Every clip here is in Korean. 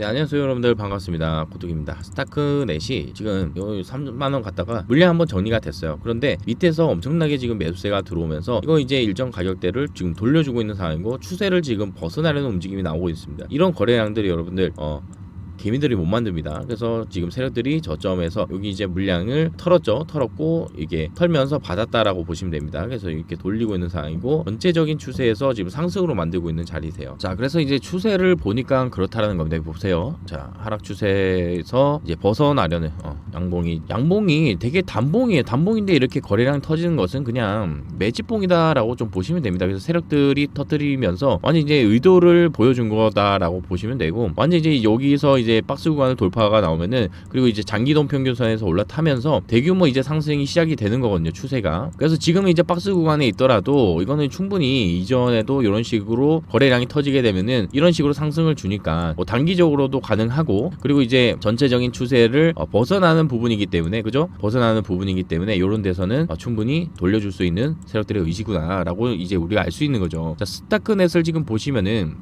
네, 안녕하세요 여러분들. 반갑습니다. 고독입니다. 스타크넷이 지금 요 3만원 갔다가 물량 한번 정리가 됐어요. 그런데 밑에서 엄청나게 지금 매수세가 들어오면서 이거 이제 일정 가격대를 지금 돌려주고 있는 상황이고 추세를 지금 벗어나려는 움직임이 나오고 있습니다. 이런 거래량들이 여러분들 어 개미들이 못 만듭니다. 그래서 지금 세력들이 저점에서 여기 이제 물량을 털었죠. 털었고 이게 털면서 받았다라고 보시면 됩니다. 그래서 이렇게 돌리고 있는 상황이고 전체적인 추세에서 지금 상승으로 만들고 있는 자리세요. 자, 그래서 이제 추세를 보니까 그렇다라는 겁니다. 보세요. 자, 하락 추세에서 이제 벗어나려는 어, 양봉이 양봉이 되게 단봉이에요. 단봉인데 이렇게 거래량 터지는 것은 그냥 매집봉이다라고 좀 보시면 됩니다. 그래서 세력들이 터뜨리면서 완전 이제 의도를 보여준 거다라고 보시면 되고 완전 이제 여기서 이제 박스 구간을 돌파가 나오면은 그리고 이제 장기동 평균선에서 올라타면서 대규모 이제 상승이 시작이 되는 거거든요. 추세가. 그래서 지금 이제 박스 구간에 있더라도 이거는 충분히 이전에도 이런 식으로 거래량이 터지게 되면은 이런 식으로 상승을 주니까 뭐 단기적으로도 가능하고 그리고 이제 전체적인 추세를 어, 벗어나는 부분이기 때문에 그죠? 벗어나는 부분이기 때문에 이런 데서는 어, 충분히 돌려줄 수 있는 세력들의 의지구나라고 이제 우리가 알 수 있는 거죠. 자, 스타크넷을 지금 보시면은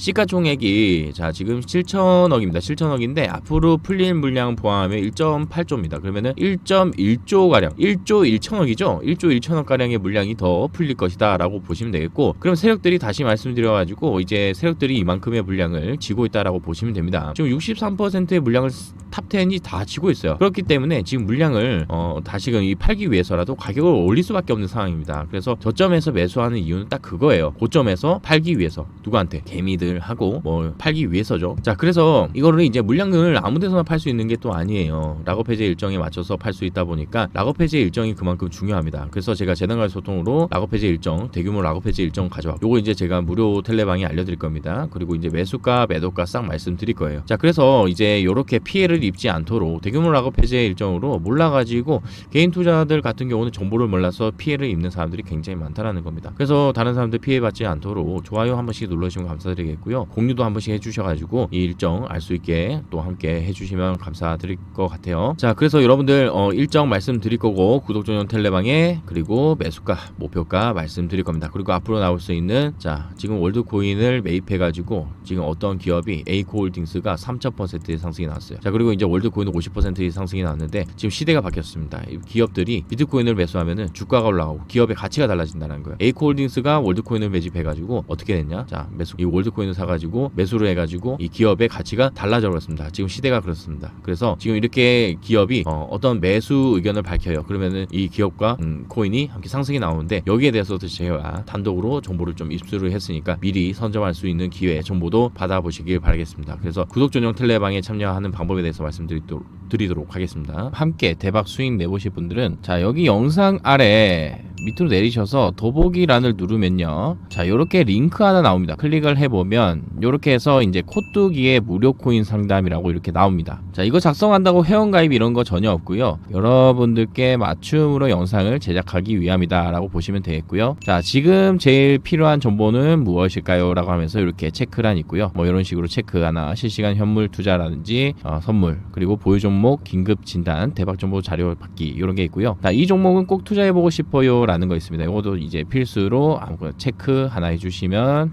시가총액이 자 지금 7천억입니다. 7천억인데 앞으로 풀릴 물량 포함하면 1.8조입니다. 그러면은 1.1조 가량, 1조 1천억이죠. 1조 1천억 가량의 물량이 더 풀릴 것이다라고 보시면 되겠고, 그럼 세력들이 다시 말씀드려가지고 이제 세력들이 이만큼의 물량을 지고 있다라고 보시면 됩니다. 지금 63%의 물량을 탑 10이 다 지고 있어요. 그렇기 때문에 지금 물량을 어, 다시금 이 팔기 위해서라도 가격을 올릴 수밖에 없는 상황입니다. 그래서 저점에서 매수하는 이유는 딱 그거예요. 고점에서 팔기 위해서 누구한테 개미들 하고 뭐 팔기 위해서죠. 자 그래서 이거를 이제 물량을 아무데서나 팔 수 있는 게 또 아니에요. 락업 해제 일정에 맞춰서 팔 수 있다 보니까 락업 해제 일정이 그만큼 중요합니다. 그래서 제가 재단과의 소통으로 락업 해제 일정, 대규모 락업 해제 일정 가져와. 요거 이제 제가 무료 텔레방에 알려드릴 겁니다. 그리고 이제 매수가, 매도가 싹 말씀드릴 거예요. 자 그래서 이제 요렇게 피해를 입지 않도록 대규모 락업 해제 일정으로 몰라가지고 개인 투자들 같은 경우는 정보를 몰라서 피해를 입는 사람들이 굉장히 많다라는 겁니다. 그래서 다른 사람들 피해받지 않도록 좋아요 한 번씩 눌러주시면 감사드리겠 고요. 공유도 한 번씩 해주셔가지고 이 일정 알 수 있게 또 함께 해주시면 감사드릴 것 같아요. 자, 그래서 여러분들 어, 일정 말씀드릴 거고 구독 전용 텔레방에 그리고 매수가 목표가 말씀드릴 겁니다. 그리고 앞으로 나올 수 있는 자 지금 월드 코인을 매입해가지고 지금 어떤 기업이 에이코홀딩스가 3,000%의 상승이 나왔어요. 자 그리고 이제 월드 코인은 50%의 상승이 나왔는데 지금 시대가 바뀌었습니다. 이 기업들이 비트코인을 매수하면은 주가가 올라가고 기업의 가치가 달라진다는 거예요. 에이코홀딩스가 월드 코인을 매집해가지고 어떻게 됐냐? 자 매수 이 월드 코인 을 사가지고 매수를 해가지고 이 기업의 가치가 달라져 버렸습니다. 지금 시대가 그렇습니다. 그래서 지금 이렇게 기업이 어, 떤 매수 의견을 밝혀요. 그러면은 이 기업과 음, 코인이 함께 상승이 나오는데 여기에 대해서도 제가 단독으로 정보를 좀 입수를 했으니까 미리 선점할 수 있는 기회 정보도 받아보시길 바라겠습니다. 그래서 구독 전용 텔레방에 참여하는 방법에 대해서 말씀드리도록 드리도록 하겠습니다. 함께 대박 수익 내보실 분들은 자 여기 영상 아래 밑으로 내리셔서 더보기란을 누르면요. 자, 요렇게 링크 하나 나옵니다. 클릭을 해보면 요렇게 해서 이제 코뚜기의 무료 코인 상담이라고 이렇게 나옵니다. 자, 이거 작성한다고 회원가입 이런 거 전혀 없고요. 여러분들께 맞춤으로 영상을 제작하기 위함이다 라고 보시면 되겠고요. 자, 지금 제일 필요한 정보는 무엇일까요? 라고 하면서 이렇게 체크란 있고요. 뭐 이런 식으로 체크 하나 실시간 현물 투자라든지 어, 선물 그리고 보유 종목 긴급 진단 대박 정보 자료 받기 이런 게 있고요. 자, 이 종목은 꼭 투자해보고 싶어요 라는 거 있습니다. 이것도 이제 필수로 아무거나 체크 하나 해주시면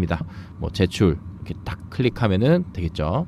뭐 제출 이렇게 딱 클릭하면은 되겠죠.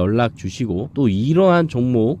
연락 주시고 또 이러한 종목